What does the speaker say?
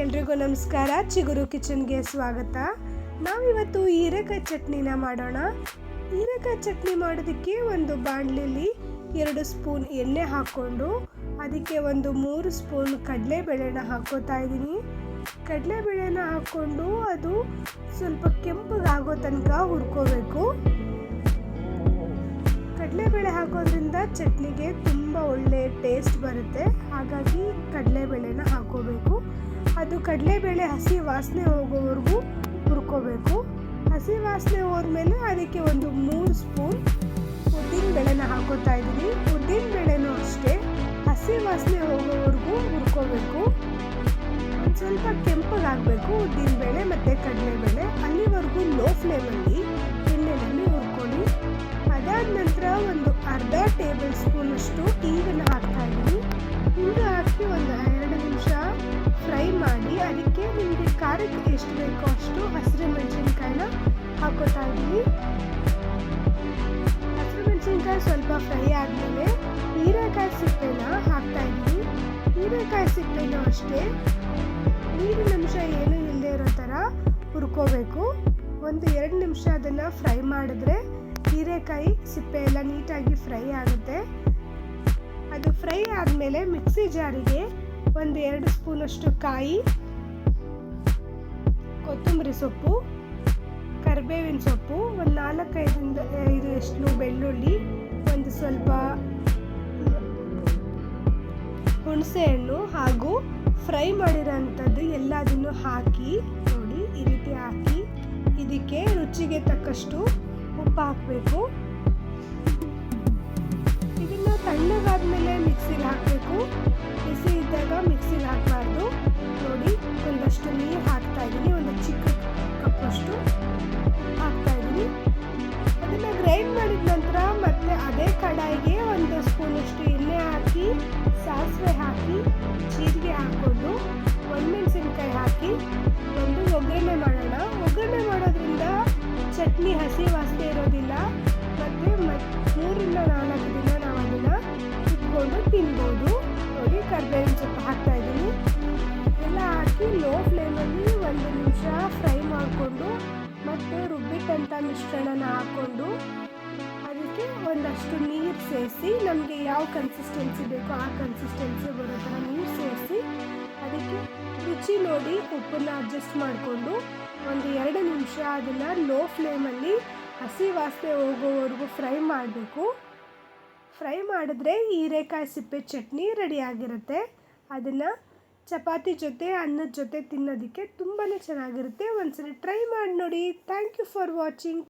ಎಲ್ರಿಗೂ ನಮಸ್ಕಾರ. ಚಿಗುರು ಕಿಚನ್ಗೆ ಸ್ವಾಗತ. ನಾವಿವತ್ತು ಹೀರೆಕಾಯಿ ಚಟ್ನಿನ ಮಾಡೋಣ. ಹೀರೆಕಾಯಿ ಚಟ್ನಿ ಮಾಡೋದಕ್ಕೆ ಒಂದು ಬಾಣಲಿಲಿ ಎರಡು ಸ್ಪೂನ್ ಎಣ್ಣೆ ಹಾಕ್ಕೊಂಡು, ಅದಕ್ಕೆ ಒಂದು ಮೂರು ಸ್ಪೂನ್ ಕಡಲೆಬೇಳೆನ ಹಾಕ್ಕೋತಾ ಇದ್ದೀನಿ. ಕಡಲೆಬೇಳೆನ ಹಾಕ್ಕೊಂಡು ಅದು ಸ್ವಲ್ಪ ಕೆಂಪಗಾಗೋ ತನಕ ಹುರ್ಕೋಬೇಕು. ಕಡಲೆಬೇಳೆ ಹಾಕೋದ್ರಿಂದ ಚಟ್ನಿಗೆ ತುಂಬ ಒಳ್ಳೆ ಟೇಸ್ಟ್ ಬರುತ್ತೆ. ಹಾಗಾಗಿ ಅದು ಕಡಲೆಬೇಳೆ ಹಸಿ ವಾಸನೆ ಹೋಗೋವರೆಗೂ ಹುರ್ಕೋಬೇಕು. ಹಸಿ ವಾಸನೆ ಹೋದ್ಮೇಲೆ ಅದಕ್ಕೆ ಒಂದು ಮೂರು ಸ್ಪೂನ್ ಉದ್ದಿನ ಬೇಳೆನ ಹಾಕೋತಾ ಇದ್ದೀನಿ. ಉದ್ದಿನ ಬೇಳೆನೂ ಅಷ್ಟೇ. ಹಸಿ ವಾಸನೆ ಹೋಗೋವರೆಗೂ ಹುರ್ಕೋಬೇಕು. ಒಂದು ಸ್ವಲ್ಪ ಕೆಂಪಗಾಗಬೇಕು ಉದ್ದಿನ ಬೇಳೆ ಮತ್ತು ಕಡಲೆಬೇಳೆ. ಅಲ್ಲಿವರೆಗೂ ಲೋ ಫ್ಲೇಮಲ್ಲಿ ಎಣ್ಣೆಯಲ್ಲಿ ಹುರ್ಕೊಳ್ಳಿ. ಅದಾದ ನಂತರ ಒಂದು ಅರ್ಧ ಟೇಬಲ್ ಸ್ಪೂನಷ್ಟು ಟೀಗನ್ನು ಹಾಕ್ತಾ ಇದ್ದೀನಿ. ಖಾರಕ್ಕೆ ಎಷ್ಟು ಬೇಕೋ ಅಷ್ಟು ಹಸಿರು ಮೆಣಸಿನ್ಕಾಯಿನ ಹಾಕೋತಾ ಇದ್ದೀನಿ ಹಸಿರು ಮೆಣಸಿನ್ಕಾಯಿ ಸ್ವಲ್ಪ ಫ್ರೈ ಆದಮೇಲೆ ಹೀರೆಕಾಯಿ ಸಿಪ್ಪೆನ ಹಾಕ್ತಾ ಇದ್ದೀನಿ ಹೀರೆಕಾಯಿ ಸಿಪ್ಪೆನೂ ಅಷ್ಟೇ. ನೀರಿನ ಅಂಶ ಏನೂ ಇಲ್ಲದೆ ಇರೋ ಥರ ಹುರ್ಕೋಬೇಕು. ಒಂದು ಎರಡು ನಿಮಿಷ ಅದನ್ನು ಫ್ರೈ ಮಾಡಿದ್ರೆ ಹೀರೆಕಾಯಿ ಸಿಪ್ಪೆ ಎಲ್ಲ ನೀಟಾಗಿ ಫ್ರೈ ಆಗುತ್ತೆ. ಅದು ಫ್ರೈ ಆದಮೇಲೆ ಮಿಕ್ಸಿ ಜಾರಿಗೆ ಒಂದು ಎರಡು ಸ್ಪೂನಷ್ಟು ಕಾಯಿ ಕೊತ್ತಂಬರಿ ಸೊಪ್ಪು, ಕರಿಬೇವಿನ ಸೊಪ್ಪು, ಒಂದು ನಾಲ್ಕೈದರಿಂದ ಐದು ಎಷ್ಟು ಬೆಳ್ಳುಳ್ಳಿ, ಒಂದು ಸ್ವಲ್ಪ ಹುಣಸೆಹಣ್ಣು ಹಾಗೂ ಫ್ರೈ ಮಾಡಿರೋಂಥದ್ದು ಎಲ್ಲದನ್ನು ಹಾಕಿ, ನೋಡಿ, ಈ ರೀತಿ ಹಾಕಿ, ಇದಕ್ಕೆ ರುಚಿಗೆ ತಕ್ಕಷ್ಟು ಉಪ್ಪು ಹಾಕಬೇಕು. ಇದನ್ನು ತಣ್ಣಗಾದ್ಮೇಲೆ ಮಿಕ್ಸಿಗೆ ಚಟ್ನಿ ಹಸಿ ವಾಸನೆ ಇರೋದಿಲ್ಲ. ಮತ್ತು ಮೂರಿಂದ ನಾಲ್ಕು ದಿನ ನಾವು ಅದನ್ನು ಇಟ್ಕೊಂಡು ತಿನ್ಬೋದು. ನೋಡಿ, ಕರ್ಬೇವಿನ ಸೊಪ್ಪು ಹಾಕ್ತಾ ಇದ್ದೀನಿ. ಎಲ್ಲ ಹಾಕಿ ಲೋ ಫ್ಲೇಮಲ್ಲಿ ಒಂದು ನಿಮಿಷ ಫ್ರೈ ಮಾಡಿಕೊಂಡು, ಮತ್ತು ರುಬ್ಬಿಟ್ಟಂಥ ಮಿಶ್ರಣನ ಹಾಕ್ಕೊಂಡು, ಅದಕ್ಕೆ ಒಂದಷ್ಟು ನೀರು ಸೇರಿಸಿ, ನಮಗೆ ಯಾವ ಕನ್ಸಿಸ್ಟೆನ್ಸಿ ಬೇಕೋ ಆ ಕನ್ಸಿಸ್ಟೆನ್ಸಿ ಬರೋ ಥರ ನೀರು ಸೇರಿಸಿ, ಅದಕ್ಕೆ ರುಚಿ ನೋಡಿ ಉಪ್ಪನ್ನು ಅಡ್ಜಸ್ಟ್ ಮಾಡಿಕೊಂಡು, ಒಂದು ಎರಡು ನಿಮಿಷ ಅದನ್ನು ಲೋ ಫ್ಲೇಮಲ್ಲಿ ಹಸಿ ವಾಸನೆ ಹೋಗೋವರೆಗೂ ಫ್ರೈ ಮಾಡಬೇಕು. ಫ್ರೈ ಮಾಡಿದ್ರೆ ಹೀರೆಕಾಯಿ ಸಿಪ್ಪೆ ಚಟ್ನಿ ರೆಡಿಯಾಗಿರುತ್ತೆ ಅದನ್ನು ಚಪಾತಿ ಜೊತೆ, ಅನ್ನದ ಜೊತೆ ತಿನ್ನೋದಕ್ಕೆ ತುಂಬಾ ಚೆನ್ನಾಗಿರುತ್ತೆ. ಒಂದ್ಸರಿ ಟ್ರೈ ಮಾಡಿ ನೋಡಿ. Thank you for watching